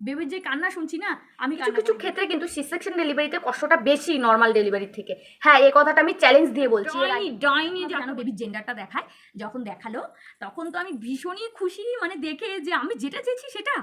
বেবির যে কান্না শুনছি না আমি কিছু কিছু ক্ষেত্রে কিন্তু সি সেকশন ডেলিভারিতে কষ্টটা বেশি নর্মাল ডেলিভারির থেকে। হ্যাঁ এই কথাটা আমি চ্যালেঞ্জ দিয়ে বলছি এর ডাইনি আগে- ডাইনি যে কেন বেবির জেন্ডারটা দেখায় যখন দেখাল তখন তো আমি ভীষণই খুশি মানে দেখে যে আমি যেটা চেয়েছি সেটা।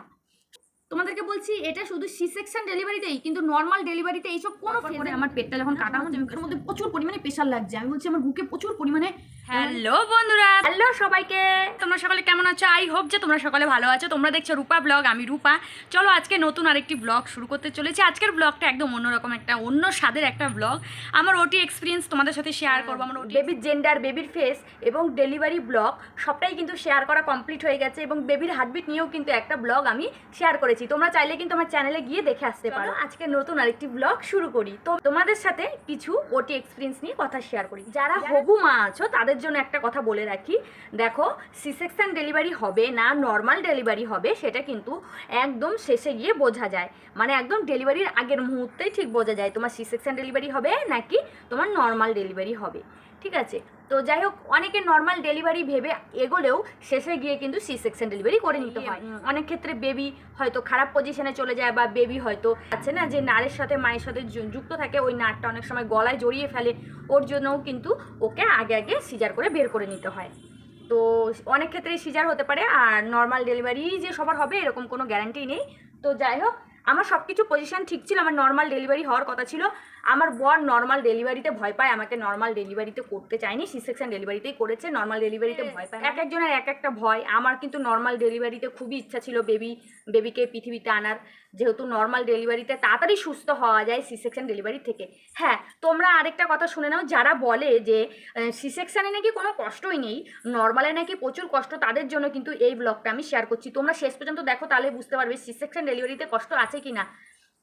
তোমাদেরকে বলছি এটা শুধু সি সেকশন ডেলিভারিতেই কিন্তু নর্মাল ডেলিভারিতে এইসব কোনো পরে আমার পেটটা যখন কাটা হচ্ছে মধ্যে প্রচুর পরিমাণে প্রেশার লাগছে। আমি বলছি আমার বুকে প্রচুর পরিমাণে হ্যালো বন্ধুরা। হ্যালো সবাইকে। তোমরা সকলে কেমন আছো? আই হোপ যে তোমরা সকলে ভালো আছো। তোমরা দেখছ রূপা ব্লগ আমি রূপা। চলো আজকে নতুন আরেকটি ব্লগ শুরু করতে চলেছি। আজকের ব্লগটা একদম অন্যরকম একটা অন্য স্বাদের একটা ব্লগ আমার ওটি এক্সপিরিয়েন্স তোমাদের সাথে শেয়ার করব। আমার ওটি বেবির জেন্ডার বেবির ফেস এবং ডেলিভারি ব্লগ সবটাই কিন্তু শেয়ার করা কমপ্লিট হয়ে গেছে এবং বেবির হার্টবিট নিয়েও কিন্তু একটা ব্লগ আমি শেয়ার করেছি। তোমরা চাইলে কিন্তু আমার চ্যানেলে গিয়ে দেখে আসতে পারো। আজকে নতুন আরেকটি ব্লগ শুরু করি। তো তোমাদের সাথে কিছু ওটি এক্সপিরিয়েন্স নিয়ে কথা শেয়ার করি। যারা হবু মা আছো তাদের জন্য একটা কথা বলে রাখি। দেখো সি সেকশান ডেলিভারি হবে না নর্মাল ডেলিভারি হবে, সেটা কিন্তু একদম শেষে গিয়ে বোঝা যায়। মানে একদম ডেলিভারির আগের মুহূর্তেই ঠিক বোঝা যায় তোমার সি সেকশান ডেলিভারি হবে নাকি তোমার নর্মাল ডেলিভারি হবে। ঠিক আছে? তো যাই হোক অনেকে নর্মাল ডেলিভারি ভেবে এগোলেও শেষে গিয়ে কিন্তু সি সেকশন ডেলিভারি করে নিতে হয়। অনেক ক্ষেত্রে বেবি হয়তো খারাপ পজিশনে চলে যায় বা বেবি হয়তো আছে না যে নারের সাথে মায়ের সাথে যুক্ত থাকে ওই নারটা অনেক সময় গলায় জড়িয়ে ফেলে। ওর জন্যও কিন্তু ওকে আগে আগে সিজার করে বের করে নিতে হয়। তো অনেক ক্ষেত্রেই সিজার হতে পারে আর নর্মাল ডেলিভারি যে সবার হবে এরকম কোনো গ্যারান্টি নেই। তো যাই হোক আমার সব কিছু পজিশন ঠিক ছিল আমার নর্মাল ডেলিভারি হওয়ার কথা ছিল। আমার বর নর্মাল ডেলিভারিতে ভয় পায় আমাকে নর্মাল ডেলিভারিতে করতে চায়নি সি সেকশন ডেলিভারিতেই করেছে নর্মাল ডেলিভারিতে ভয় পায়। এক একজনের এক একটা ভয় আমার কিন্তু নর্মাল ডেলিভারিতে খুবই ইচ্ছা ছিল বেবি বেবিকে পৃথিবীতে আনার। যেহেতু নর্মাল ডেলিভারিতে তাড়াতাড়ি সুস্থ হওয়া যায় সি সেকশন ডেলিভারি থেকে। হ্যাঁ তোমরা আরেকটা কথা শুনে নাও যারা বলে যে সি সেকশানে নাকি কোনো কষ্টই নেই নর্মালে নাকি প্রচুর কষ্ট তাদের জন্য কিন্তু এই ব্লগটা আমি শেয়ার করছি। তোমরা শেষ পর্যন্ত দেখো তাহলে বুঝতে পারবে সি সেকশন ডেলিভারিতে কষ্ট আছে কি না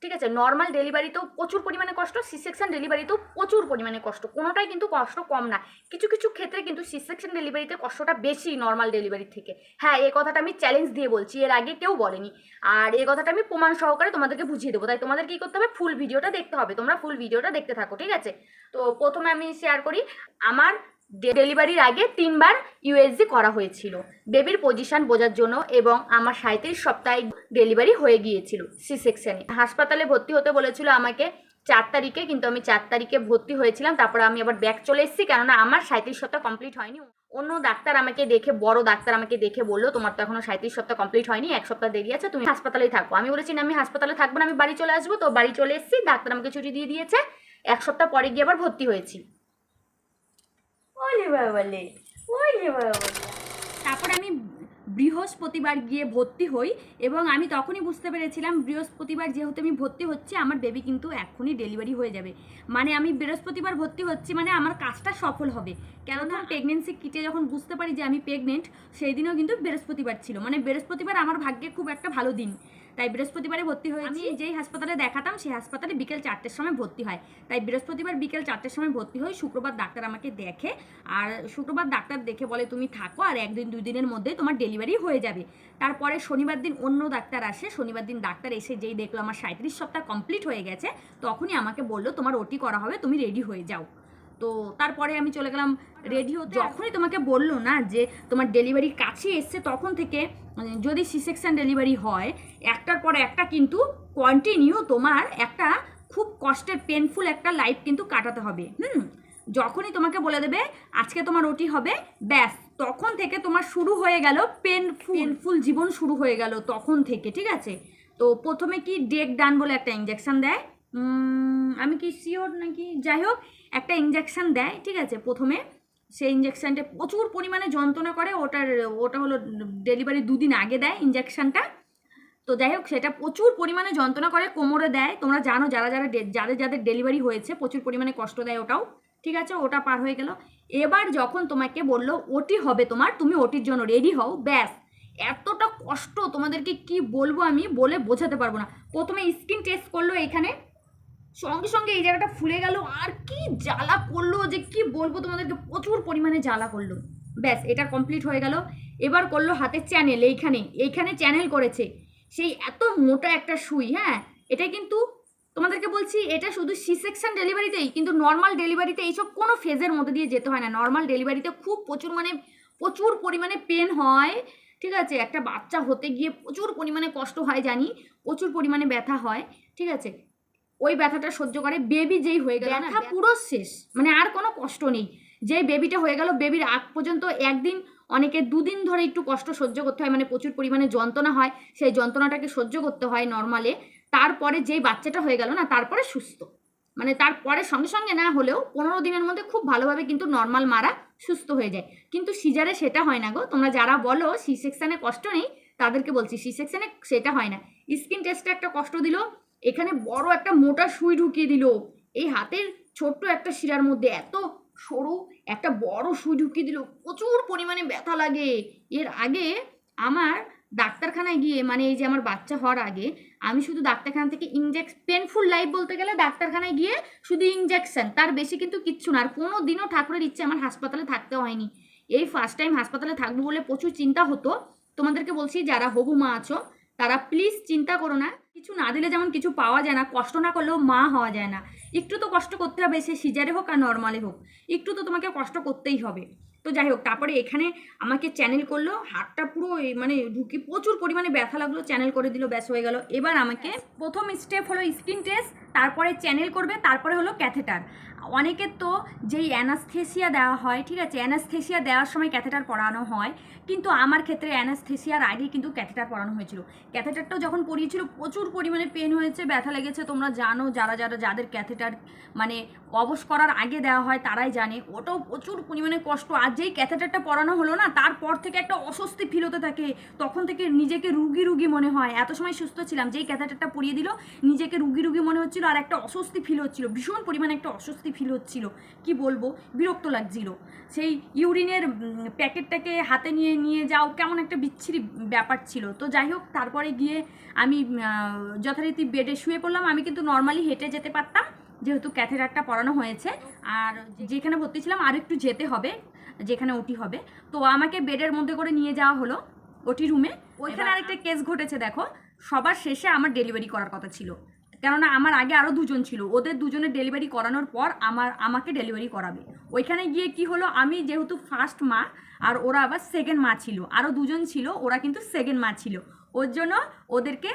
ঠিক আছে? নর্মাল ডেলিভারিতেও প্রচুর পরিমাণে কষ্ট সি সেকশন ডেলিভারিতেও প্রচুর পরিমাণে কষ্ট। কোনোটাই কিন্তু কষ্ট কম না। কিছু কিছু ক্ষেত্রে কিন্তু সি সেকশন ডেলিভারিতে কষ্টটা বেশি নর্মাল ডেলিভারির থেকে। হ্যাঁ এই কথাটা আমি চ্যালেঞ্জ দিয়ে বলছি, এর আগে কেউ বলেনি। আর এই কথাটা আমি প্রমাণ সহকারে তোমাদেরকে বুঝিয়ে দেবো। তাই তোমাদের কী করতে হবে? ফুল ভিডিওটা দেখতে হবে। তোমরা ফুল ভিডিওটা দেখতে থাকো, ঠিক আছে? তো প্রথমে আমি শেয়ার করি, আমার ডেলিভারির আগে তিনবার ইউএসজি করা হয়েছিল। বেবির পজিশন বোঝার জন্য এবং আমার সাঁত্রিশ সপ্তাহে ডেলিভারি হয়ে গিয়েছিল সি সেকশনে হাসপাতালে ভর্তি হতে বলেছিল আমাকে চার তারিখে, কিন্তু আমি চার তারিখে ভর্তি হয়েছিলাম, তারপরে আমি আবার ব্যাক চলে এসেছি, কেননা আমার সাঁত্রিশ সপ্তাহ কমপ্লিট হয়নি। অন্য ডাক্তার আমাকে দেখে, বড় ডাক্তার আমাকে দেখে বলল, তোমার তো এখনও সাঁত্রিশ সপ্তাহ কমপ্লিট হয়নি, এক সপ্তাহ দেরি আছে, তুমি হাসপাতালেই থাকো। আমি বলেছি, না, আমি হাসপাতালে থাকব না, আমি বাড়ি চলে আসব। তো বাড়ি চলে এসেছি, ডাক্তার আমাকে ছুটি দিয়ে দিয়েছে, এক সপ্তাহ পরে গিয়ে আবার ভর্তি হয়েছি। ওলে বাবালে ওলে বাবালে তারপরে আমি বৃহস্পতিবার গিয়ে ভর্তি হই এবং আমি তখনই বুঝতে পেরেছিলাম বৃহস্পতিবার যেহেতু আমি ভর্তি হচ্ছি আমার বেবি কিন্তু এখনই ডেলিভারি হয়ে যাবে। মানে আমি বৃহস্পতিবার ভর্তি হচ্ছি মানে আমার কাজটা সফল হবে। কেননা প্রেগনেন্সি কিটে যখন বুঝতে পারি যে আমি প্রেগনেন্ট সেই দিনও কিন্তু বৃহস্পতিবার ছিল। মানে বৃহস্পতিবার আমার ভাগ্যে খুব একটা ভালো দিন। তাই বৃহস্পতিবারে ভর্তি হয়েছি। আমি যেই হাসপাতালে দেখাতাম, সেই হাসপাতালে বিকেল চারটের সময় ভর্তি হয়। তাই বৃহস্পতিবার বিকেল চারটের সময় ভর্তি হই। শুক্রবার ডাক্তার আমাকে দেখে আর শুক্রবার ডাক্তার দেখে বলে, তুমি থাকো আর একদিন, দুই দিনের মধ্যে তোমার ডেলিভারি হয়ে যাবে। তারপরে শনিবার দিন অন্য ডাক্তার আসে। শনিবার দিন ডাক্তার এসে যেই দেখল আমার সাঁত্রিশ সপ্তাহ কমপ্লিট হয়ে গেছে, তখনই আমাকে বলল, তোমার ওটি করা হবে, তুমি রেডি হয়ে যাও। তো তারপরে আমি চলে গেলাম রেডি হতে যখনই তোমাকে বলল না যে তোমার ডেলিভারি কাছে এসছে তখন থেকে মানে যদি সি সেকশন ডেলিভারি হয়, একটার পর একটা কিন্তু কন্টিনিউ তোমার একটা খুব কষ্টের পেনফুল একটা লাইফ কিন্তু কাটাতে হবে। হুম? যখনই তোমাকে বলে দেবে, আজকে তোমার ওটি হবে, ব্যাস, তখন থেকে তোমার শুরু হয়ে গেল পেনফুল পেনফুল জীবন শুরু হয়ে গেল তখন থেকে, ঠিক আছে? তো প্রথমে কি ডেক ডান বলে একটা ইঞ্জেকশন দেয়? আমি কি শিওর নাকি? যাই হোক, একটা ইঞ্জেকশন দেয়, ঠিক আছে? প্রথমে সেই ইঞ্জেকশানটা প্রচুর পরিমাণে যন্ত্রণা করে। ওটার, ওটা হলো ডেলিভারি দুদিন আগে দেয় ইঞ্জেকশনটা তো যাই হোক, সেটা প্রচুর পরিমাণে যন্ত্রণা করে, কোমরে দেয়। তোমরা জানো, যারা যারা যাদের যাদের ডেলিভারি হয়েছে, প্রচুর পরিমাণে কষ্ট দেয় ওটাও। ঠিক আছে? ওটা পার হয়ে গেল। এবার যখন তোমাকে বলল, ওটি হবে তোমার, তুমি ওটির জন্য রেডি হও। ব্যাস। এতটা কষ্ট তোমাদেরকে কি বলব আমি বলে বোঝাতে পারব না। প্রথমে স্কিন টেস্ট করল এখানে। সঙ্গে সঙ্গে এই জায়গাটা ফুলে গেল। আর কি জ্বালা করল যে কি বলব তোমাদেরকে? প্রচুর পরিমাণে জ্বালা করল। ব্যাস, এটা কমপ্লিট হয়ে গেল। এবার করল হাতের চ্যানেল এইখানে। এইখানে চ্যানেল করেছে। সেই এত মোটা একটা সুই হ্যাঁ? এটা কিন্তু তোমাদেরকে বলছি, এটা শুধু সি সেকশন ডেলিভারিতেই কিন্তু নর্মাল ডেলিভারিতে এইসব কোনো ফেজের মধ্যে দিয়ে যেতে হয় না। নর্মাল ডেলিভারিতে খুব প্রচুর মানে প্রচুর পরিমাণে পেন হয়, ঠিক আছে? একটা বাচ্চা হতে গিয়ে প্রচুর পরিমাণে কষ্ট হয় জানি, প্রচুর পরিমাণে ব্যথা হয়, ঠিক আছে? ওই ব্যথাটা সহ্য করে বেবি যেই হয়ে গেল ব্যথা পুরো শেষ। মানে আর কোনো কষ্ট নেই। যে বেবিটা হয়ে গেল বেবির আগ পর্যন্ত একদিন অনেকে দুদিন ধরে একটু কষ্ট সহ্য করতে হয় মানে প্রচুর পরিমাণে যন্ত্রণা হয় সেই যন্ত্রণাটাকে সহ্য করতে হয় নর্মালে তারপরে যেই বাচ্চাটা হয়ে গেল না তারপরে সুস্থ। মানে তারপরে সঙ্গে সঙ্গে না হলেও পনেরো দিনের মধ্যে খুব ভালোভাবে কিন্তু নর্মাল মারা সুস্থ হয়ে যায়। কিন্তু সিজারে সেটা হয় না গো। তোমরা যারা বলো সি সেকশানে কষ্ট নেই তাদেরকে বলছি সি সেকশানে সেটা হয় না। স্কিন টেস্টে একটা কষ্ট দিল এখানে বড় একটা মোটা সুই ঢুকিয়ে দিল। এই হাতের ছোট্ট একটা শিরার মধ্যে এত সরু একটা বড় সুই ঢুকিয়ে দিল, প্রচুর পরিমাণে ব্যথা লাগে। এর আগে আমার ডাক্তারখানায় গিয়ে মানে এই যে আমার বাচ্চা হওয়ার আগে, আমি শুধু ডাক্তারখানা থেকে ইনজেক্স পেনফুল লাইফ বলতে গেলে ডাক্তারখানায় গিয়ে শুধু ইনজেকশন তার বেশি কিন্তু কিচ্ছু না। আর কোনো দিনও ঠাকুরের ইচ্ছে আমার হাসপাতালে থাকতে হয়নি। এই ফার্স্ট টাইম হাসপাতালে থাকব বলে প্রচুর চিন্তা হতো। তোমাদেরকে বলছি, যারা হবু মা আছো, তারা প্লিজ চিন্তা করো না। কিছু না দিলে যেমন কিছু পাওয়া যায় না, কষ্ট না করলেও মা হওয়া যায় না। একটু তো কষ্ট করতে হবে, সে সিজারে হোক আর নর্মালে হোক। একটু তো তোমাকে কষ্ট করতেই হবে। তো যাই হোক, তারপরে এখানে আমাকে চ্যানেল করল, হাতটা পুরো মানে ঢুকি প্রচুর পরিমাণে ব্যথা লাগল চ্যানেল করে দিল, ব্যাস হয়ে গেল। এবার আমাকে প্রথম স্টেপ হলো স্কিন টেস্ট তারপরে চ্যানেল করবে, তারপরে হলো ক্যাথেটার অনেকের তো যেই অ্যানাস্থেসিয়া দেওয়া হয়, ঠিক আছে? অ্যানাস্থেসিয়া দেওয়ার সময় ক্যাথেটার পরানো হয়। কিন্তু আমার ক্ষেত্রে অ্যানাস্থেসিয়ার আগে কিন্তু ক্যাথেটার পরানো হয়েছিল। ক্যাথেটারটাও যখন পরিয়েছিল প্রচুর পরিমাণে পেন হয়েছে, ব্যথা লেগেছে। তোমরা জানো, যারা যারা, যাদের ক্যাথেটার মানে অবশ করার আগে দেওয়া হয়, তারাই জানে। ওটাও প্রচুর পরিমাণে কষ্ট। আর যেই ক্যাথেটারটা পরানো হলো না, তারপর থেকে একটা অস্বস্তি ফিল হতে থাকে। তখন থেকে নিজেকে রুগী রুগী মনে হয়। এত সময় সুস্থ ছিলাম, যেই ক্যাথেটারটা পরিয়ে দিল, নিজেকে রুগী রুগী মনে হচ্ছিল। আর একটা অস্বস্তি ফিল হচ্ছিল। ভীষণ পরিমাণে একটা অস্বস্তি ফিল হচ্ছিল। কি বলব? বিরক্ত লাগছিল। সেই ইউরিনের প্যাকেটটাকে হাতে নিয়ে নিয়ে যাও কেমন একটা বিচ্ছিরি ব্যাপার ছিল। তো যাই হোক তারপরে গিয়ে আমি যথারীতি বেডে শুয়ে পড়লাম। আমি কিন্তু নর্মালি হেঁটে যেতে পারতাম যেহেতু ক্যাথেটারটা পরানো হয়েছে। আর যেখানে ভর্তি ছিলাম আর একটু যেতে হবে যেখানে ওটি হবে। তো আমাকে বেডের মধ্যে করে নিয়ে যাওয়া হলো ওটি রুমে ওইখানে আরেকটা কেস ঘটেছে দেখো। সবার শেষে আমার ডেলিভারি করার কথা ছিল। কেননা আমার আগে আরও দুজন ছিল। ওদের দুজনের ডেলিভারি করানোর পর আমার, আমাকে ডেলিভারি করাবে। ওইখানে গিয়ে কি হলো, আমি যেহেতু ফার্স্ট মা, আর ওরা আবার সেকেন্ড মা ছিল আরও দুজন ছিল, ওরা কিন্তু সেকেন্ড মা ছিল। ওর জন্য ওদেরকে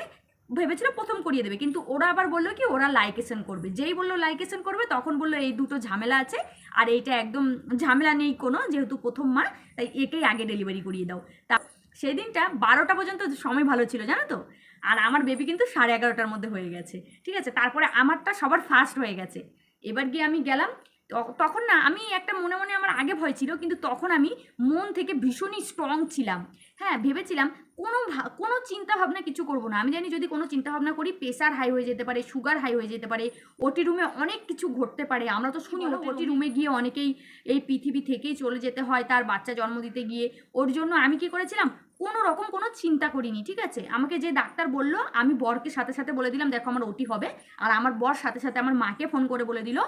ভেবেছিল প্রথম করিয়ে দেবে, কিন্তু ওরা আবার বলল কি, ওরা লাইকেশন করবে। যেই বলল লাইকেশন করবে, তখন বলল এই দুটো ঝামেলা আছে, আর এইটা একদম ঝামেলা নেই কোনো, যেহেতু প্রথম মা, তাই একেই আগে ডেলিভারি করিয়ে দাও। তা, সেদিনটা বারোটা পর্যন্ত সময় ভালো ছিল, জানো তো? আর আমার বেবি কিন্তু সাড়ে এগারোটার মধ্যে হয়ে গেছে ঠিক আছে? তারপরে আমারটা সবার ফার্স্ট হয়ে গেছে। এবার গিয়ে আমি গেলাম তখন না আমি একটা মনে মনে আমার আগে ভয় ছিল কিন্তু তখন আমি মন থেকে ভীষণই স্ট্রং ছিলাম। হ্যাঁ ভেবেছিলাম কোনো ভা- কোনো চিন্তা ভাবনা কিছু করব না। আমি জানি যদি কোনো চিন্তা ভাবনা করি প্রেশার হাই হয়ে যেতে পারে সুগার হাই হয়ে যেতে পারে ওটি রুমে অনেক কিছু ঘটতে পারে। আমরা তো শুনি ওটি রুমে গিয়ে অনেকেই এই পৃথিবী থেকেই চলে যেতে হয় তার বাচ্চা জন্ম দিতে গিয়ে। ওর জন্য আমি কি করেছিলাম? কোনো রকম কোনো চিন্তা করিনি, ঠিক আছে? আমাকে যে ডাক্তার বলল, আমি বরকে সাথে সাথে বলে দিলাম, দেখো, আমার ওটি হবে। আর আমার বর সাথে সাথে আমার মাকে ফোন করে বলে দিল,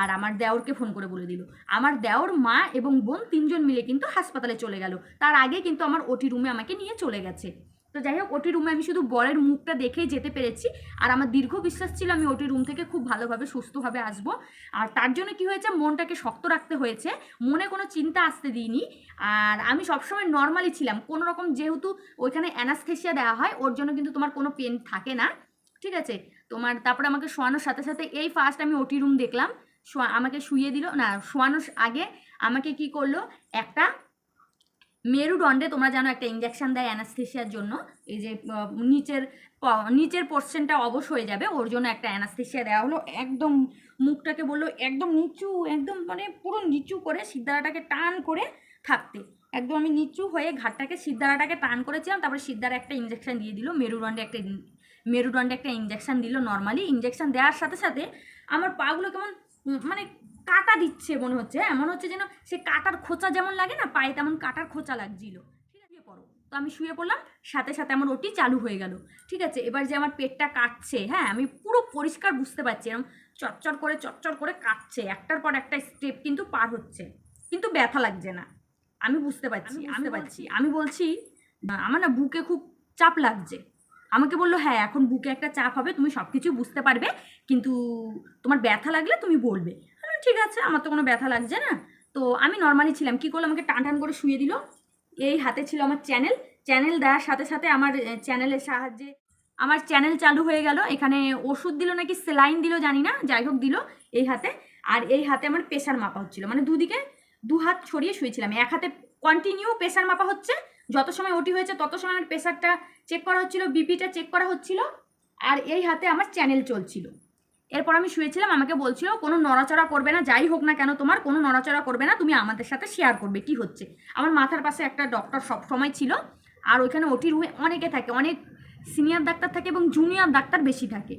আর আমার দেওরকে ফোন করে বলে দিল। আমার দেওর, মা এবং বোন তিনজন মিলে কিন্তু হাসপাতালে চলে গেল। তার আগে কিন্তু আমার ওটি রুমে আমাকে নিয়ে চলে গেছে। তো যাই হোক ওটি রুমে আমি শুধু বরের মুখটা দেখেই যেতে পেরেছি। আর আমার দীর্ঘ বিশ্বাস ছিল আমি ওটি রুম থেকে খুব ভালোভাবে, সুস্থভাবে আসব। আর তার জন্য কি হয়েছে, মনটাকে শক্ত রাখতে হয়েছে। মনে কোনো চিন্তা আসতে দিইনি। আর আমি সবসময় নর্মালি ছিলাম। কোনো রকম যেহেতু ওইখানে অ্যানাস্থেসিয়া দেওয়া হয়, ওর জন্য কিন্তু তোমার কোনো পেন থাকে না। ঠিক আছে? তোমার, তারপরে আমাকে শোয়ানোর সাথে সাথে এই ফার্স্ট আমি ওটি রুম দেখলাম। আমাকে শুয়ে দিল, না, শোয়ানোর আগে আমাকে কি করল, একটা মেরুদণ্ডে তোমরা জানো একটা ইঞ্জেকশন দেয় অ্যানাস্থেসিয়ার জন্য। এই যে নিচের নিচের পোর্শনটা অবশ হয়ে যাবে, ওর জন্য একটা অ্যানাস্থেসিয়া দেওয়া হলো। একদম মুখটাকে বলল একদম নিচু, একদম মানে পুরো নিচু করে সিদ্ধারাটাকে টান করে থাকতে। একদম আমি নিচু হয়ে ঘাটটাকে সিদ্ধারাটাকে টান করেছিলাম, তারপরে সিদ্ধারা একটা ইঞ্জেকশন দিয়ে দিল, মেরুদণ্ডে একটা মেরুদণ্ডে একটা ইঞ্জেকশন দিল নর্মালি ইঞ্জেকশন দেওয়ার সাথে সাথে আমার পাগুলো কেমন মানে কাটা দিচ্ছে মনে হচ্ছে এমন হচ্ছে যেন সে কাটার খোঁচা যেমন লাগে না পায়ে তেমন কাটার খোঁচা লাগছিল। ঠিক আছে পড়ো। তো আমি শুয়ে পড়লাম সাথে সাথে আমার ওটি চালু হয়ে গেল। ঠিক আছে এবার যে আমার পেটটা কাটছে হ্যাঁ? আমি পুরো পরিষ্কার বুঝতে পারছি এরকম চটচট করে চটচট করে কাটছে। একটার পর একটা স্টেপ কিন্তু পার হচ্ছে কিন্তু ব্যথা লাগছে না। আমি বুঝতে পারছি আমি পারছি। আমি বলছি আমার না বুকে খুব চাপ লাগছে। আমাকে বলল হ্যাঁ এখন বুকে একটা চাপ হবে তুমি সব কিছু বুঝতে পারবে কিন্তু তোমার ব্যথা লাগলে তুমি বলবে। ঠিক আছে, আমার তো কোনো ব্যথা লাগছে না। তো আমি নর্মালি ছিলাম। কী করল? আমাকে টান টান করে শুয়ে দিল। এই হাতে ছিল আমার চ্যানেল চ্যানেল দেওয়ার সাথে সাথে আমার চ্যানেলের সাহায্যে আমার চ্যানেল চালু হয়ে গেল। এখানে ওষুধ দিল নাকি সেলাইন দিল জানি না। যাই হোক দিল এই হাতে। আর এই হাতে আমার প্রেশার মাপা হচ্ছিল। মানে দুদিকে দু হাত ছড়িয়ে শুয়েছিলাম। এক হাতে কন্টিনিউ প্রেশার মাপা হচ্ছে। যত সময় ওটি হয়েছে, তত সময় আমার প্রেশারটা চেক করা হচ্ছিল বিপিটা চেক করা হচ্ছিল। আর এই হাতে আমার চ্যানেল চলছিল। এরপর আমি শুয়েছিলাম, আমাকে বলছিল, কোনো নড়াচড়া করবে না, যাই হোক না কেন তোমার, কোনো নড়াচড়া করবে না, তুমি আমাদের সাথে শেয়ার করবে। কি হচ্ছে? আমার মাথার পাশে একটা ডক্টর সব সময় ছিল, আর ওইখানে ওটি রুমে অনেকে থাকে, অনেক সিনিয়র ডাক্তার থাকে এবং জুনিয়র ডাক্তার বেশি থাকে।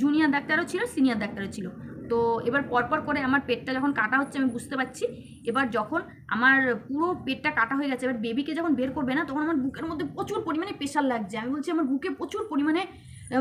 জুনিয়র ডাক্তারও ছিল সিনিয়র ডাক্তারও ছিল। তো এবার পরপর করে আমার পেটটা যখন কাটা হচ্ছে, আমি বুঝতে পারছি, এবার যখন আমার পুরো পেটটা কাটা হয়ে গেছে, এবার বেবিকে যখন বের করবে না, তখন আমার বুকের মধ্যে প্রচুর পরিমাণে প্রেশার লাগছে। আমি বলছি, আমার বুকে প্রচুর পরিমাণে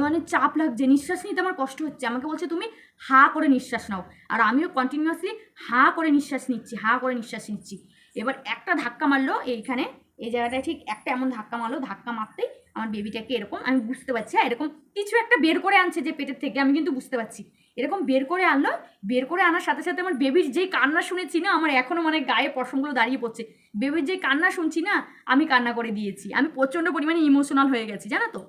মানে চাপ লাগছে, নিঃশ্বাস নিতে আমার কষ্ট হচ্ছে। আমাকে বলছে, তুমি হা করে নিঃশ্বাস নাও। আর আমিও কন্টিনিউয়াসলি হা করে নিঃশ্বাস নিচ্ছি, হা করে নিঃশ্বাস নিচ্ছি। এবার একটা ধাক্কা মারলো, এইখানে, এই জায়গাটায় ঠিক একটা এমন ধাক্কা মারলো, ধাক্কা মারতেই আমার বেবিটাকে এরকম, আমি বুঝতে পারছি হ্যাঁ এরকম কিছু একটা বের করে আনছে যে পেটের থেকে, আমি কিন্তু বুঝতে পারছি। এরকম বের করে আনলো, বের করে আনার সাথে সাথে আমার বেবির যেই কান্না শুনেছি না, আমার এখনও মানে গায়ে পশমগুলো দাঁড়িয়ে পড়ছে বেবির যেই কান্না শুনছি না, আমি কান্না করে দিয়েছি। আমি প্রচণ্ড পরিমাণে ইমোশনাল হয়ে গেছি, জানো তো?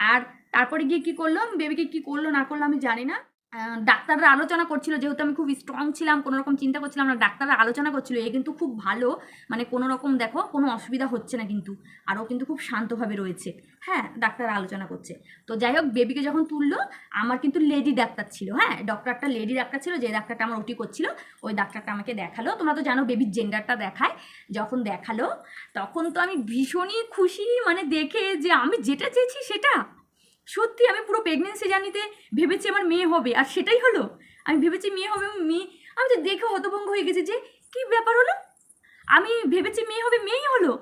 আর তারপরে গিয়ে কি করল? বেবিকে কি করল, না করল আমি জানি না। ডাক্তাররা আলোচনা করছিল, যেহেতু আমি খুব স্ট্রং ছিলাম, কোনো রকম চিন্তা করছিলাম না, ডাক্তাররা আলোচনা করছিল, এ কিন্তু খুব ভালো মানে কোনো রকম দেখো, কোনো অসুবিধা হচ্ছে না কিন্তু আরও কিন্তু খুব শান্তভাবে রয়েছে। হ্যাঁ ডাক্তার আলোচনা করছে। তো যাই হোক, বেবিকে যখন তুললো, আমার কিন্তু লেডি ডাক্তার ছিল হ্যাঁ ডক্টরটা লেডি ডাক্তার ছিল, যে ডাক্তারটা আমার ওটি করছিল, ওই ডাক্তারটা আমাকে দেখাল। তোমরা তো জানো বেবির জেন্ডারটা দেখায়, যখন দেখাল, তখন তো আমি ভীষণই খুশি মানে দেখে যে আমি যেটা চেয়েছি সেটা। সত্যি আমি পুরো প্রেগনেন্সি জানিতে ভেবেছি আমার মেয়ে হবে, আর সেটাই হলো। আমি ভেবেছি মেয়ে হবে মেয়ে, আমি তো দেখে হতভঙ্গ হয়ে গেছি যে, কি ব্যাপার হলো? আমি ভেবেছি মেয়ে হবে, মেয়েই হলো।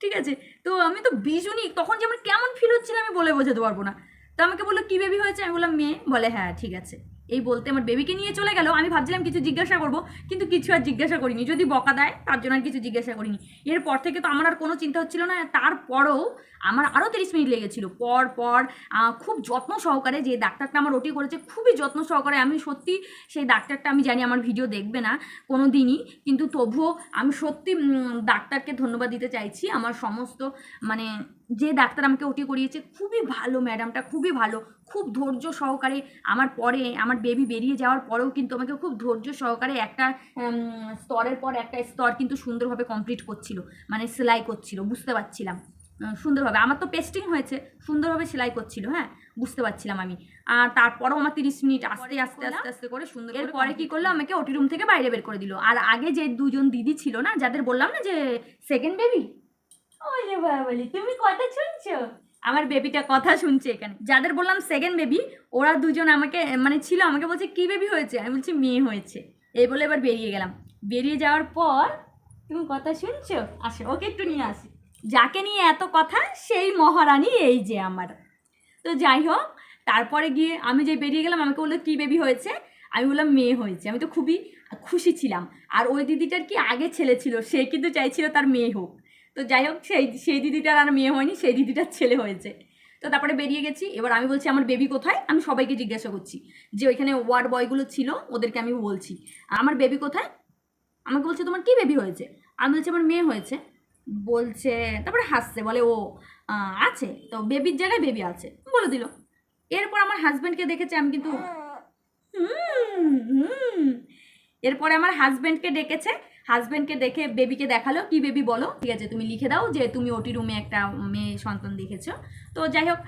ঠিক আছে, তো আমি তো ভীষণই তখন যে আমার কেমন ফিল হচ্ছিল আমি বলে বোঝাতে পারব না। তো আমাকে বলল, কী বেবি হয়েছে? আমি বললাম, মেয়ে। বলে হ্যাঁ ঠিক আছে। এই বলতে আমার বেবিকে নিয়ে চলে গেল। আমি ভাবছিলাম কিছু জিজ্ঞাসা করব, কিন্তু কিছু আর জিজ্ঞাসা করিনি। যদি বকা দেয়, তার জন্য আর কিছু জিজ্ঞাসা করিনি। এরপর থেকে তো আমার আর কোনো চিন্তা হচ্ছিল না। তারপরও আমার আরও তিরিশ মিনিট লেগেছিল। পর পর খুব যত্ন সহকারে যে ডাক্তারটা আমার ওটি করেছে, খুবই যত্ন সহকারে আমি সত্যি সেই ডাক্তারটা আমি জানি আমার ভিডিও দেখবে না কোনো দিনই কিন্তু তবুও আমি সত্যি ডাক্তারকে ধন্যবাদ দিতে চাইছি। আমার সমস্ত মানে যে ডাক্তার আমাকে ওটি করিয়েছে, খুবই ভালো ম্যাডামটা, খুবই ভালো। খুব ধৈর্য সহকারে আমার পরে, আমার বেবি বেরিয়ে যাওয়ার পরেও কিন্তু আমাকে খুব ধৈর্য সহকারে একটা স্তরের পর একটা স্তর কিন্তু সুন্দরভাবে কমপ্লিট করছিল। মানে সেলাই করছিল, বুঝতে পারছিলাম। সুন্দরভাবে। আমার তো পেস্টিং হয়েছে সুন্দরভাবে সেলাই করছিল হ্যাঁ? বুঝতে পারছিলাম আমি। আর তারপরও আমার তিরিশ মিনিট আস্তে আস্তে আস্তে আস্তে করে সুন্দর এরপরে কী করল আমাকে ওটি রুম থেকে বাইরে বের করে দিল। আর আগে যে দুজন দিদি ছিল না যাদের বললাম না যে সেকেন্ড বেবি ওরে বাবালি তুমি কথা শুনছো? আমার বেবিটা কথা শুনছে এখানে। যাদের বললাম সেকেন্ড বেবি ওরা দুজন আমাকে মানে ছিল আমাকে বলছে কি বেবি হয়েছে? আমি বলছি মেয়ে হয়েছে। এই বলে এবার বেরিয়ে গেলাম। বেরিয়ে যাওয়ার পর তুমি কথা শুনছো? আসো ওকে একটু নিয়ে আসি। যাকে নিয়ে এত কথা, সেই মহারানী এই যে আমার। তো যাই হোক, তারপরে গিয়ে আমি যে বেরিয়ে গেলাম, আমাকে বলল, কী বেবি হয়েছে? আমি বললাম, মেয়ে হয়েছে। আমি তো খুবই খুশি ছিলাম। আর ওই দিদিটার কি আগে ছেলে ছিল? সে কিন্তু চাইছিল তার মেয়ে হোক। তো যাই হোক, সেই সেই দিদিটার আর মেয়ে হয়নি, সেই দিদিটার ছেলে হয়েছে। তো তারপরে বেরিয়ে গেছি। এবার আমি বলছি, আমার বেবি কোথায়? আমি সবাইকে জিজ্ঞাসা করছি। যে ওইখানে ওয়ার্ড বয়গুলো ছিল, ওদেরকে আমি বলছি, আমার বেবি কোথায়? আমাকে বলছে, তোমার কি বেবি হয়েছে? আমি বলছি, আমার মেয়ে হয়েছে। বলছে, তারপরে হাসছে, বলে, ও আছে, তো বেবির জায়গায় বেবি আছে। বলে দিল। এরপর আমার হাজব্যান্ডকে দেখেছে, আমি কিন্তু এরপরে আমার হাজব্যান্ডকে ডেকেছে হাজব্যান্ডকে দেখে বেবিকে দেখাল, কি বেবি বলো? ঠিক আছে, তুমি লিখে দাও যে তুমি ওটি রুমে একটা মেয়ে সন্তান দেখেছ। তো যাই হোক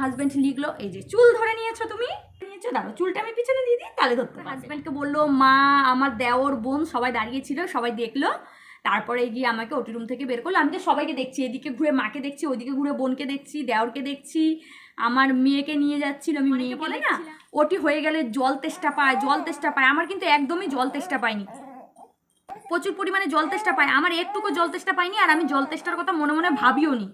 হাজব্যান্ড লিখলো, এই যে চুল ধরে নিয়েছো তুমি? নিয়েছো দাঁড়ো চুলটা আমি পিছনে দিয়ে দিই তাহলে ধরতে হাজব্যান্ডকে বলল, মা, আমার দেওর বোন সবাই দাঁড়িয়েছিল সবাই দেখল। তারপরে গিয়ে আমাকে ওটি রুম থেকে বের করল। আমি তো সবাইকে দেখছি এদিকে ঘুরে মাকে দেখছি ওইদিকে ঘুরে বোনকে দেখছি দেওরকে দেখছি আমার মেয়েকে নিয়ে যাচ্ছিল আমি মেয়েকে বলে না ওটি হয়ে গেলে জল তেষ্টা পায় জল তেষ্টা পায়। আমার কিন্তু একদমই জল তেষ্টা পায়নি। প্রচুর পরিমাণে জল তেষ্টা পায়। আমার একটুকু জল তেষ্টা পাইনি আর আমি জল তেষ্টার কথা মনে মনে ভাবিও নি।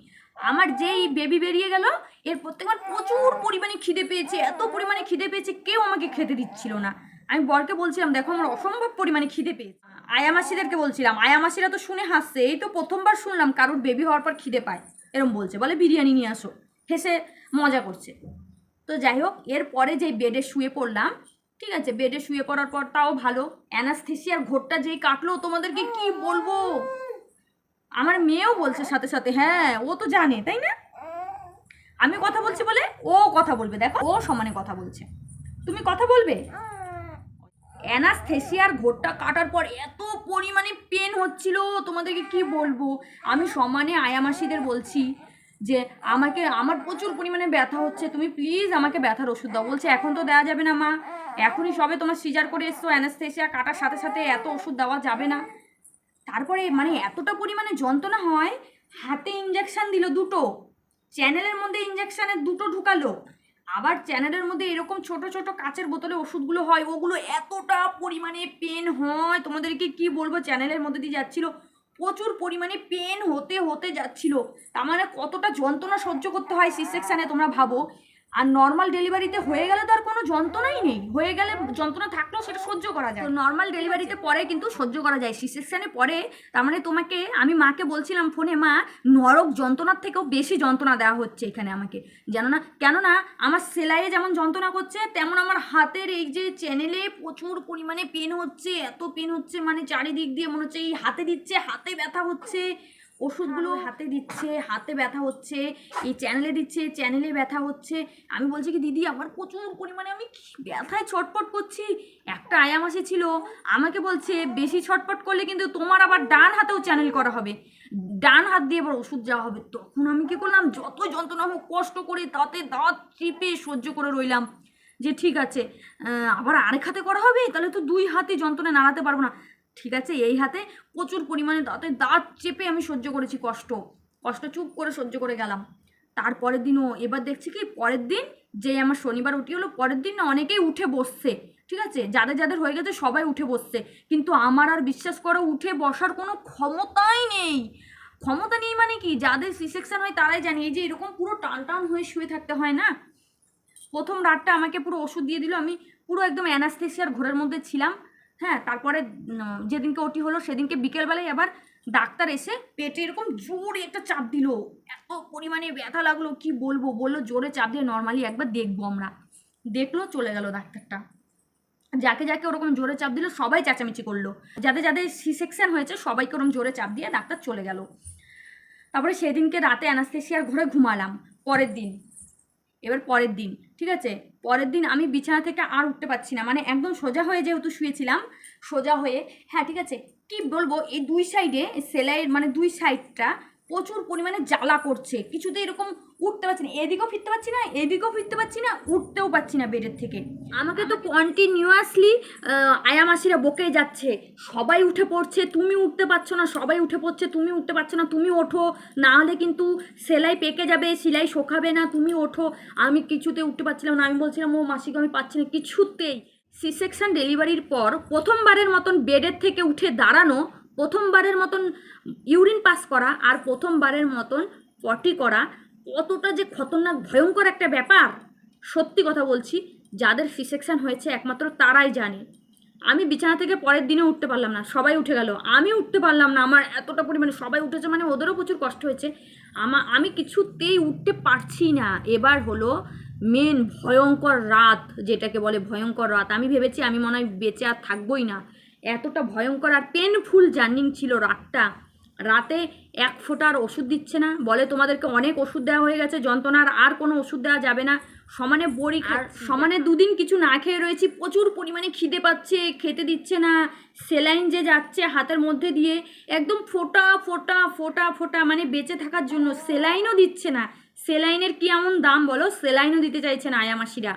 আমার যেই বেবি বেরিয়ে গেল এর প্রত্যেকবার প্রচুর পরিমাণে খিদে পেয়েছে এত পরিমাণে খিদে পেয়েছে কেউ আমাকে খেতে দিচ্ছিল না। আমি বরকে বলছিলাম, দেখো, আমার অসম্ভব পরিমাণে খিদে পেয়েছে। আয়ামাসিদেরকে বলছিলাম, আয়ামাসিরা তো শুনে হাসছে, এই তো প্রথমবার শুনলাম কারোর বেবি হওয়ার পর খিদে পায়। এরম বলছে, বলে, বিরিয়ানি নিয়ে আসো। হেসে মজা করছে। তো যাই হোক এরপরে যে বেডে শুয়ে পড়লাম, ঠিক আছে বেডে শুয়ে পড়ার পর তাও ভালো। অ্যানাস্থেসিয়ার ঘোরটা যেই কাটলো, তোমাদেরকে কি বলব? আমার মেয়েও বলছে সাথে সাথে হ্যাঁ ও তো জানে, তাই না? আমি কথা বলছি বলে ও কথা বলবে, দেখো, ও সমানে কথা বলছে। তুমি কথা বলবে? অ্যানাস্থেসিয়ার ঘোরটা কাটার পর এত পরিমাণে পেন হচ্ছিল, তোমাদেরকে কি বলব? আমি সমানে আয়ামাসিদের বলছি যে, আমাকে, আমার প্রচুর পরিমাণে ব্যথা হচ্ছে, তুমি প্লিজ আমাকে ব্যথার ওষুধ দাও। বলছে, এখন তো দেওয়া যাবে না, মা। এখনই সবে তোমার সিজার করে এসছো, অ্যানাস্থেসিয়া কাটার সাথে সাথে এত ওষুধ দেওয়া যাবে না। তারপরে মানে এতটা পরিমাণে যন্ত্রণা হয়, হাতে ইঞ্জেকশান দিল দুটো। চ্যানেলের মধ্যে ইঞ্জেকশনের দুটো ঢুকালো। আবার চ্যানেলের মধ্যে এরকম ছোট ছোট কাচের বোতলে ওষুধগুলো হয়, ওগুলো এতটা পরিমাণে পেন হয়, তোমাদেরকে কি বলব? চ্যানেলের মধ্যে দিয়ে যাচ্ছিল, প্রচুর পরিমাণে পেন হতে হতে যাচ্ছিল। তার মানে কতটা যন্ত্রণা সহ্য করতে হয় সি সেকশানে তোমরা ভাবো। আর নর্মাল ডেলিভারিতে হয়ে গেলে তো আর কোনো যন্ত্রণাই নেই। হয়ে গেলে যন্ত্রণা থাকলেও সেটা সহ্য করা যায়। নর্মাল ডেলিভারিতে পরে কিন্তু সহ্য করা যায়। সি সেকশানে পরে তার মানে তোমাকে, আমি মাকে বলছিলাম ফোনে মা, নরক যন্ত্রণার থেকেও বেশি যন্ত্রণা দেওয়া হচ্ছে এখানে আমাকে। জানো না? কেননা আমার সেলাইয়ে যেমন যন্ত্রণা করছে, তেমন আমার হাতের এই যে চ্যানেলে প্রচুর পরিমাণে পেন হচ্ছে, এত পেন হচ্ছে মানে চারিদিক দিয়ে মনে হচ্ছে এই হাতে দিচ্ছে, হাতে ব্যথা হচ্ছে। ওষুধগুলো হাতে দিচ্ছে হাতে ব্যথা হচ্ছে এই চ্যানেলে দিচ্ছে চ্যানেলে ব্যথা হচ্ছে। আমি বলছি কি দিদি আমার প্রচুর পরিমাণে আমি ব্যথায় ছটপট করছি। একটা আয়ামাসি ছিল আমাকে বলছে বেশি ছটপট করলে কিন্তু তোমার আবার ডান হাতেও চ্যানেল করা হবে। ডান হাত দিয়ে আবার ওষুধ যাওয়া হবে। তখন আমি কি করলাম যত যন্ত্রণা হোক কষ্ট করে দাঁতে দাঁত চিপে সহ্য করে রইলাম। যে ঠিক আছে আবার আরেক হাতে করা হবে? তাহলে তো দুই হাতে যন্ত্রণা নাড়াতে পারব না। ঠিক আছে? এই হাতে প্রচুর পরিমাণে দাঁতে দাঁত চেপে আমি সহ্য করেছি কষ্ট। কষ্ট চুপ করে সহ্য করে গেলাম। তারপরের দিনও, এবার দেখছি কি, পরের দিন যে আমার শনিবার উঠি হলো, পরের দিন অনেকেই উঠে বসছে। ঠিক আছে? যাদের যাদের হয়ে গেছে সবাই উঠে বসছে। কিন্তু আমার আর বিশ্বাস করো, উঠে বসার কোনো ক্ষমতাই নেই। ক্ষমতা নেই মানে কি? যাদের সি সেকশন হয় তারাই জানি। এই যে এরকম পুরো টান টান হয়ে শুয়ে থাকতে হয় না? প্রথম রাতটা আমাকে পুরো ওষুধ দিয়ে দিল। আমি পুরো একদম অ্যানাস্থেসিয়ার ঘোরের মধ্যে ছিলাম। হ্যাঁ তারপরে যেদিনকে ওটি হলো, সেদিনকে বিকেলবেলায় আবার ডাক্তার এসে পেটে এরকম জোরে একটা চাপ দিল। এত পরিমাণে ব্যথা লাগল, কি বলব? বলল, জোরে চাপ দিয়ে নর্মালি একবার দেখব আমরা। দেখল, চলে গেল ডাক্তারটা। যাকে যাকে ওরকম জোরে চাপ দিল, সবাই চেঁচামেচি করল। যাদের যাদের সি সেকশন হয়েছে, সবাইকে ওরকম জোরে চাপ দিয়ে ডাক্তার চলে গেল। তারপরে সেদিনকে রাতে অ্যানাস্থেসিয়ার ঘরে ঘুমালাম, পরের দিন। এবার পরের দিন, ঠিক আছে? পরের দিন আমি বিছানা থেকে আর উঠতে পারছি না মানে একদম সোজা হয়ে যেহেতু শুয়েছিলাম, সোজা হয়ে হ্যাঁ ঠিক আছে? কি বলব? এই দুই সাইডে সেলাইয়ের মানে দুই সাইডটা প্রচুর পরিমাণে জ্বালা করছে। কিছুতে এরকম উঠতে পারছি না। এদিকেও ফিরতে পারছি না, এদিকেও ফিরতে পারছি না, উঠতেও পারছি না বেডের থেকে। আমাকে তো কন্টিনিউয়াসলি আয়ামাসিরা বকে যাচ্ছে। সবাই উঠে পড়ছে, তুমি উঠতে পারছ না, সবাই উঠে পড়ছে, তুমি উঠতে পারছ না, তুমি ওঠো। না হলে কিন্তু সেলাই পেকে যাবে, সেলাই শোকাবে না, তুমি ওঠো। আমি কিছুতে উঠতে পারছিলাম না, আমি বলছিলাম, ও, মাসিক আমি পাচ্ছি না। কিছুতেই। সি সেকশন ডেলিভারির পর প্রথমবারের মতন বেডের থেকে উঠে দাঁড়ানো প্রথমবারের মতন ইউরিন পাস করা আর প্রথমবারের মতন পটি করা কতটা যে খতরনাক, ভয়ঙ্কর একটা ব্যাপার। সত্যি কথা বলছি, যাদের সি সেকশন হয়েছে একমাত্র তারাই জানে। আমি বিছানা থেকে পরের দিনে উঠতে পারলাম না, সবাই উঠে গেল। আমি উঠতে পারলাম না, আমার এতটা পরিমাণে সবাই উঠেছে মানে ওদেরও প্রচুর কষ্ট হয়েছে। আমা আমি কিছুতেই উঠতে পারছি না। এবার হলো মেন ভয়ঙ্কর রাত, যেটাকে বলে ভয়ঙ্কর রাত। আমি ভেবেছি আমি মনে হয় বেঁচে আর থাকবোই না। এতটা ভয়ঙ্কর আর পেনফুল জার্নিং ছিল রাতটা। রাতে এক ফোঁটার ওষুধ দিচ্ছে না। বলে তোমাদেরকে অনেক ওষুধ দেওয়া হয়ে গেছে যন্ত্রণার আর কোনো ওষুধ দেওয়া যাবে না। সমানে বড়ি আর সমানে দুদিন কিছু না খেয়ে রয়েছি। প্রচুর পরিমাণে খিদে পাচ্ছে খেতে দিচ্ছে না। সেলাইন যে যাচ্ছে হাতের মধ্যে দিয়ে একদম ফোটা ফোটা ফোটা ফোটা মানে বেঁচে থাকার জন্য। সেলাইনও দিচ্ছে না। সেলাইনের কি এমন দাম বলো? সেলাইনও দিতে চাইছে না আয়ামাসিরা।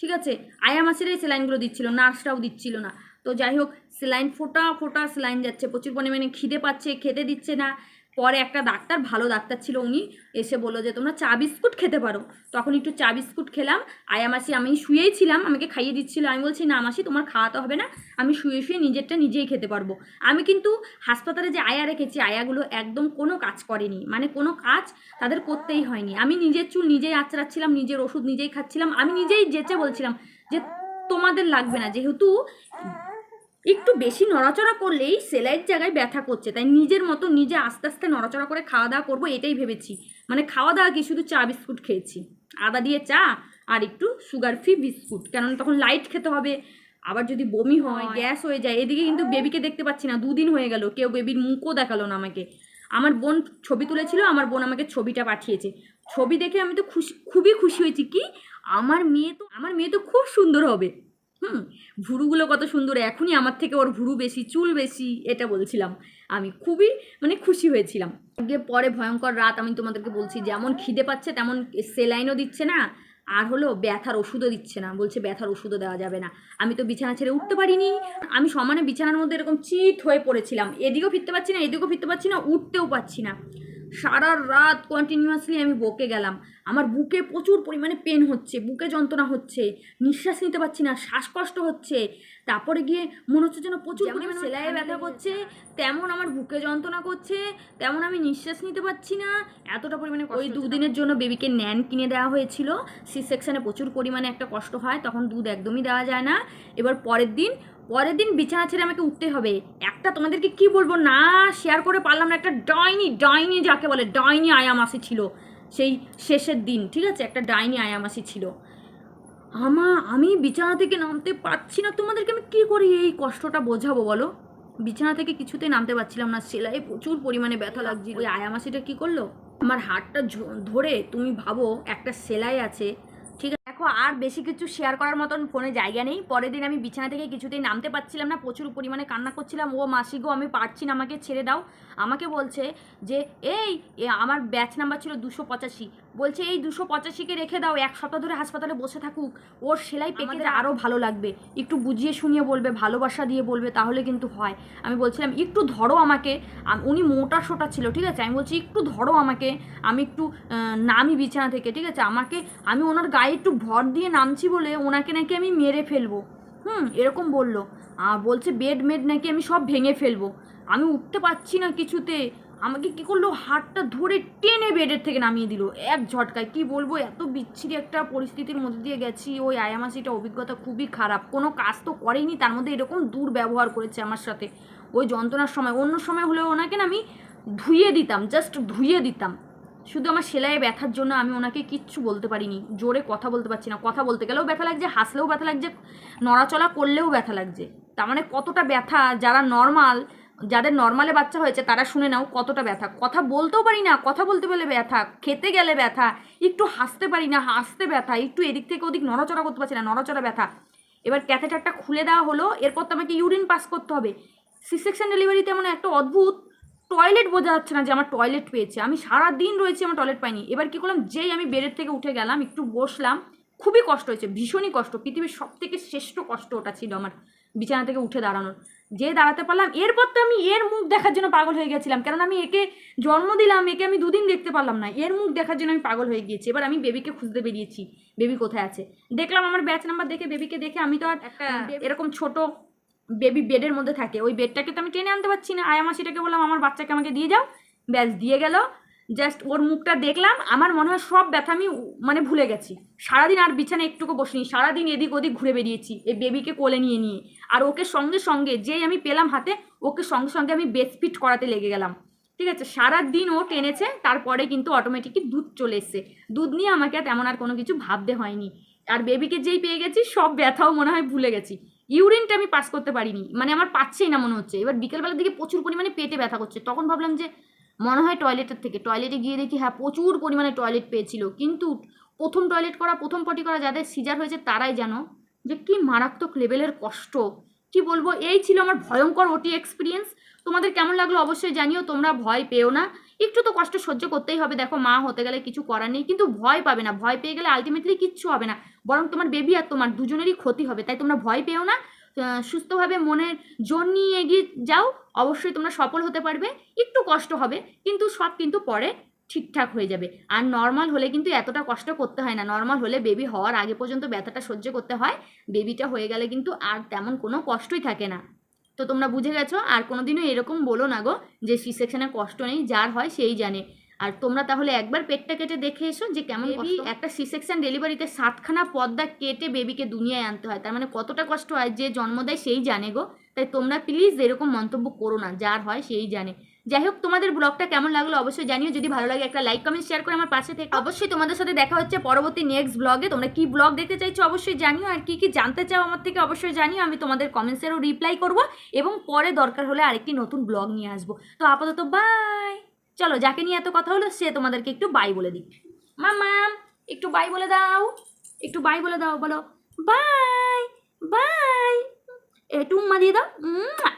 ঠিক আছে? আয়ামাসিরাই সেলাইনগুলো দিচ্ছিল নার্সরাও দিচ্ছিল না। তো যাই হোক সেলাইন ফোটা ফোটা সেলাইন যাচ্ছে। প্রচুর পরিমাণে খিদে পাচ্ছে, খেতে দিচ্ছে না। পরে একটা ডাক্তার, ভালো ডাক্তার ছিল উনি, এসে বলল যে, তোমরা চা বিস্কুট খেতে পারো। তখন একটু চা বিস্কুট খেলাম। আয়ামাসি আমি শুয়েই ছিলাম, আমাকে খাইয়ে দিচ্ছিল। আমি বলছি, না মাসি, তোমার খাওয়াতে হবে না, আমি শুয়ে শুয়ে নিজেরটা নিজেই খেতে পারব। আমি কিন্তু হাসপাতালে যে আয়া রেখেছি, আয়াগুলো একদম কোনো কাজ করেনি। মানে কোনো কাজ তাদের করতেই হয়নি। আমি নিজের চুল নিজেই আঁচড়াচ্ছিলাম, নিজের ওষুধ নিজেই খাচ্ছিলাম। আমি নিজেই যেচে বলছিলাম যে, তোমাদের লাগবে না। যেহেতু একটু বেশি নড়াচড়া করলেই সেলাইয়ের জায়গায় ব্যথা করছে। তাই নিজের মতো নিজে আস্তে আস্তে নড়াচড়া করে খাওয়া দাওয়া করব এটাই ভেবেছি। মানে খাওয়া দাওয়া কি শুধু চা বিস্কুট খেয়েছি। আদা দিয়ে চা আর একটু সুগার ফ্রি বিস্কুট। কেননা তখন লাইট খেতে হবে। আবার যদি বমি হয় গ্যাস হয়ে যায় এদিকে কিন্তু বেবিকে দেখতে পাচ্ছি না। দুদিন হয়ে গেল কেউ বেবির মুখও দেখাল না আমাকে। আমার বোন ছবি তুলেছিল আমার বোন আমাকে ছবিটা পাঠিয়েছে। ছবি দেখে আমি তো খুশি খুবই খুশি হয়েছি। কি? আমার মেয়ে তো আমার মেয়ে তো খুব সুন্দর হবে। হুম, ভুরুগুলো কত সুন্দর, এখনই আমার থেকে ওর ভুরু বেশি, চুল বেশি, এটা বলছিলাম। আমি খুবই মানে খুশি হয়েছিলাম। গিয়ে পরে ভয়ঙ্কর রাত আমি তোমাদেরকে বলছি, যেমন খিদে পাচ্ছে তেমন সেলাইনও দিচ্ছে না, আর হলো ব্যথার ওষুধও দিচ্ছে না, বলছে ব্যথার ওষুধও দেওয়া যাবে না। আমি তো বিছানা ছেড়ে উঠতে পারিনি, আমি সমানে বিছানার মধ্যে এরকম চিত হয়ে পড়েছিলাম। এদিকেও ফিরতে পারছি না, এদিকেও ফিরতে পারছি না, উঠতেও পারছি না। সারা রাত কন্টিনিউয়াসলি আমি বকে গেলাম। আমার বুকে প্রচুর পরিমাণে পেন হচ্ছে বুকে যন্ত্রণা হচ্ছে নিঃশ্বাস নিতে পারছি না শ্বাসকষ্ট হচ্ছে। তারপরে গিয়ে মনে হচ্ছে যেন প্রচুর পরিমাণে সেলাইয়ে ব্যথা করছে তেমন আমার বুকে যন্ত্রণা করছে তেমন আমি নিঃশ্বাস নিতে পারছি না। এতটা পরিমাণে ওই দুদিনের জন্য বেবিকে ন্যান কিনে দেওয়া হয়েছিল। সি সেকশানে প্রচুর পরিমাণে একটা কষ্ট হয় তখন দুধ একদমই দেওয়া যায় না। এবার পরের দিন পরের দিন বিছানা ছেড়ে আমাকে উঠতে হবে। একটা তোমাদেরকে কি বলব? না শেয়ার করে পারলাম না। একটা ডাইনি ডাইনি যাকে বলে, ডাইনি আয়ামাসি ছিল সেই শেষের দিন, ঠিক আছে? একটা ডাইনি আয়ামাসি ছিল। আমা, আমি বিছানা থেকে নামতে পারছি না। তোমাদেরকে আমি কী করি? এই কষ্টটা বোঝাবো, বলো? বিছানা থেকে কিছুতেই নামতে পারছিলাম না। সেলাই প্রচুর পরিমাণে ব্যথা লাগছিল। ওই আয়ামাসিটা কী করল? আমার হাতটা ধরে তুমি ভাবো, একটা সেলাই আছে। আর বেশি কিছু শেয়ার করার মতন ফোনে জায়গা নেই। পরের দিন আমি বিছানা থেকে কিছুতেই নামতে পারছিলাম না প্রচুর পরিমাণে কান্না করছিলাম। ও মাসি গো আমি পারছি না আমাকে ছেড়ে দাও। আমাকে বলছে যে এই আমার ব্যাচ নাম্বার ছিল দুশো পঁচাশি। বলছে এই দুশো পঁচাশিকে রেখে দাও এক সপ্তাহ ধরে হাসপাতালে বসে থাকুক। ওর সেলাই পেকে আরও ভালো লাগবে। একটু বুঝিয়ে শুনিয়ে বলবে ভালোবাসা দিয়ে বলবে তাহলে কিন্তু হয়। আমি বলছিলাম একটু ধরো আমাকে। উনি মোটা সোটা ছিল ঠিক আছে? আমি বলছি একটু ধরো আমাকে। আমি একটু নামি বিছানা থেকে ঠিক আছে? আমাকে আমি ওনার গায়ে একটু ভর দিয়ে নামছি বলে ওনাকে নাকি আমি মেরে ফেলব। হুম, এরকম বলল। আর বলছে বেড মেড নাকি আমি সব ভেঙে ফেলব। আমি উঠতে পারছি না কিছুতে। আমাকে কি করল? হাতটা ধরে টেনে বেডের থেকে নামিয়ে দিল। এক ঝটকায়। কি বলব? এত বিচ্ছিরি একটা পরিস্থিতির মধ্যে দিয়ে গেছি। ওই আয়ামাসিটা অভিজ্ঞতা খুবই খারাপ। কোনো কাজ তো করেনি তার মধ্যে এরকম দুর্ব্যবহার করেছে আমার সাথে। ওই যন্ত্রণার সময়। অন্য সময় হলেও ওনাকে না আমি ধুইয়ে দিতাম। জাস্ট ধুইয়ে দিতাম। শুধু আমার সেলাইয়ে ব্যথার জন্য আমি ওনাকে কিচ্ছু বলতে পারিনি। জোরে কথা বলতে পারছি না। কথা বলতে গেলেও ব্যথা লাগছে, হাসলেও ব্যথা লাগছে নড়াচলা করলেও ব্যথা লাগছে। তার মানে কতটা ব্যথা, যারা নর্মাল যাদের নর্মালে বাচ্চা হয়েছে, তারা শুনে নাও কতটা ব্যথা। কথা বলতেও পারি না, কথা বলতে পেলে ব্যথা, খেতে গেলে ব্যথা, একটু হাসতে পারি না, হাসতে ব্যথা, একটু এদিক থেকে ওদিক নড়াচড়া করতে পারছি না, নড়াচড়া ব্যথা। এবার ক্যাথেটারটা খুলে দেওয়া হলো, এরপর তো আমাকে ইউরিন পাস করতে হবে। সি সেকশন ডেলিভারিতে এমন একটা অদ্ভুত টয়লেট বোঝা যাচ্ছে না যে আমার টয়লেট পেয়েছে। আমি সারা দিন রয়েছি আমার টয়লেট পাইনি। এবার কি করলাম? যেই আমি বেডের থেকে উঠে গেলাম একটু বসলাম খুবই কষ্ট হয়েছে ভীষণই কষ্ট। পৃথিবীর সব থেকে শ্রেষ্ঠ কষ্ট ওটা ছিল আমার বিছানা থেকে উঠে দাঁড়ানোর। যে দাঁড়াতে পারলাম এরপর তো আমি এর মুখ দেখার জন্য পাগল হয়ে গেছিলাম কারণ আমি একে জন্ম দিলাম একে আমি দুদিন দেখতে পারলাম না। এর মুখ দেখার জন্য আমি পাগল হয়ে গিয়েছি। এবার আমি বেবিকে খুঁজতে বেরিয়েছি। বেবি কোথায় আছে? দেখলাম আমার ব্যাচ নাম্বার দেখে বেবিকে দেখে আমি তো আর একটা এরকম ছোট বেবি বেডের মধ্যে থাকে। ওই বেডটাকে তো আমি টেনে আনতে পারছি না। আয়া মাসিটাকে বললাম, আমার বাচ্চাকে আমাকে দিয়ে যাও। ব্যাস, দিয়ে গেল। জাস্ট ওর মুখটা দেখলাম। আমার মনে হয় সব ব্যথা আমি মানে ভুলে গেছি। সারাদিন আর বিছানায় একটুকু বসিনি। সারাদিন এদিক ওদিক ঘুরে বেরিয়েছি এই বেবিকে কোলে নিয়ে নিয়ে। আর ওকে সঙ্গে সঙ্গে যেই আমি পেলাম হাতে, ওকে সঙ্গে সঙ্গে আমি বেস্ট ফিট করাতে লেগে গেলাম। ঠিক আছে? সারা দিন ও টেনেছে, তারপরে কিন্তু অটোমেটিকই দুধ চলে এসছে। দুধ নিয়ে আমাকে তেমন আর কোনো কিছু ভাবতে হয়নি। আর বেবিকে যেই পেয়ে গেছি, সব ব্যথাও মনে হয় ভুলে গেছি। ইউরিনটা আমি পাস করতে পারিনি। মানে আমার পাচ্ছেই না মনে হচ্ছে। এবার বিকেলবেলার দিকে প্রচুর পরিমাণে পেটে ব্যথা করছে। তখন ভাবলাম যে মনে হয় টয়লেটের থেকে। টয়লেটে গিয়ে দেখি হ্যাঁ প্রচুর পরিমাণে টয়লেট পেয়েছিল। কিন্তু প্রথম টয়লেট করা, প্রথম পটি করা যাদের সিজার হয়েছে তারাই জানো যে কি মারাত্মক লেভেলের কষ্ট। কি বলব? এই ছিল আমার ভয়ঙ্কর ওটি এক্সপিরিয়েন্স তোমাদের কেমন লাগল অবশ্যই জানিও। তোমরা ভয় পেও না। একটু তো কষ্ট সহ্য করতেই হবে। দেখো মা হতে গেলে কিছু করার নেই, কিন্তু ভয় পাবে না। ভয় পেয়ে গেলে আলটিমেটলি কিচ্ছু হবে না। বরং তোমার বেবি আর তোমার দুজনেরই ক্ষতি হবে। তাই তোমরা ভয় পেও না। সুস্থভাবে মনের জোর নিয়ে এগিয়ে যাও। অবশ্যই তোমরা সফল হতে পারবে। একটু কষ্ট হবে, কিন্তু সব কিন্তু পরে ঠিকঠাক হয়ে যাবে। আর নর্মাল হলে কিন্তু এতটা কষ্ট করতে হয় না। নর্মাল হলে বেবি হওয়ার আগে পর্যন্ত ব্যথাটা সহ্য করতে হয়। বেবিটা হয়ে গেলে কিন্তু আর তেমন কোনো কষ্টই থাকে না। তো তোমরা বুঝে গেছো? আর কোনোদিনও এরকম বলো না গো যে সি সেকশনের কষ্ট নেই যার হয় সেই জানে। আর তোমরা তাহলে একবার পেটটা কেটে দেখে এসো যে কেমন কষ্ট। একটা সি সেকশন ডেলিভারিতে সাতখানা পদ্মা কেটে বেবিকে দুনিয়ায় আনতে হয়। তার মানে কতটা কষ্ট হয় যে জন্ম দেয় সেই জানে গো। তাই তোমরা প্লিজ এরকম মন্তব্য করো না যার হয় সেই জানে। যাই হোক তোমাদের ব্লগটা কেমন লাগল অবশ্যই জানিও। যদি ভালো লাগে, একটা লাইক কমেন্ট শেয়ার করে আমার পাশে থেকে। অবশ্যই তোমাদের সাথে দেখা হচ্ছে পরবর্তী নেক্সট ব্লগে তোমরা কি ব্লগ দেখতে চাইছো অবশ্যই জানিও, আর কি কি জানতে চাও আমার থেকে অবশ্যই জানিও। আমি তোমাদের কমেন্টসেরও রিপ্লাই করব এবং পরে দরকার হলে আরেকটি নতুন ব্লগ নিয়ে আসব। তো আপাতত বাই চলো, যাকে নিয়ে এত কথা হলো, সে তোমাদেরকে একটু বাই বলে দিক। মামা, একটু বাই বলে দাও। একটু বাই বলে দাও, বলো। বাই বাই একটু উম্মা দিয়ে দাও। উম্মা।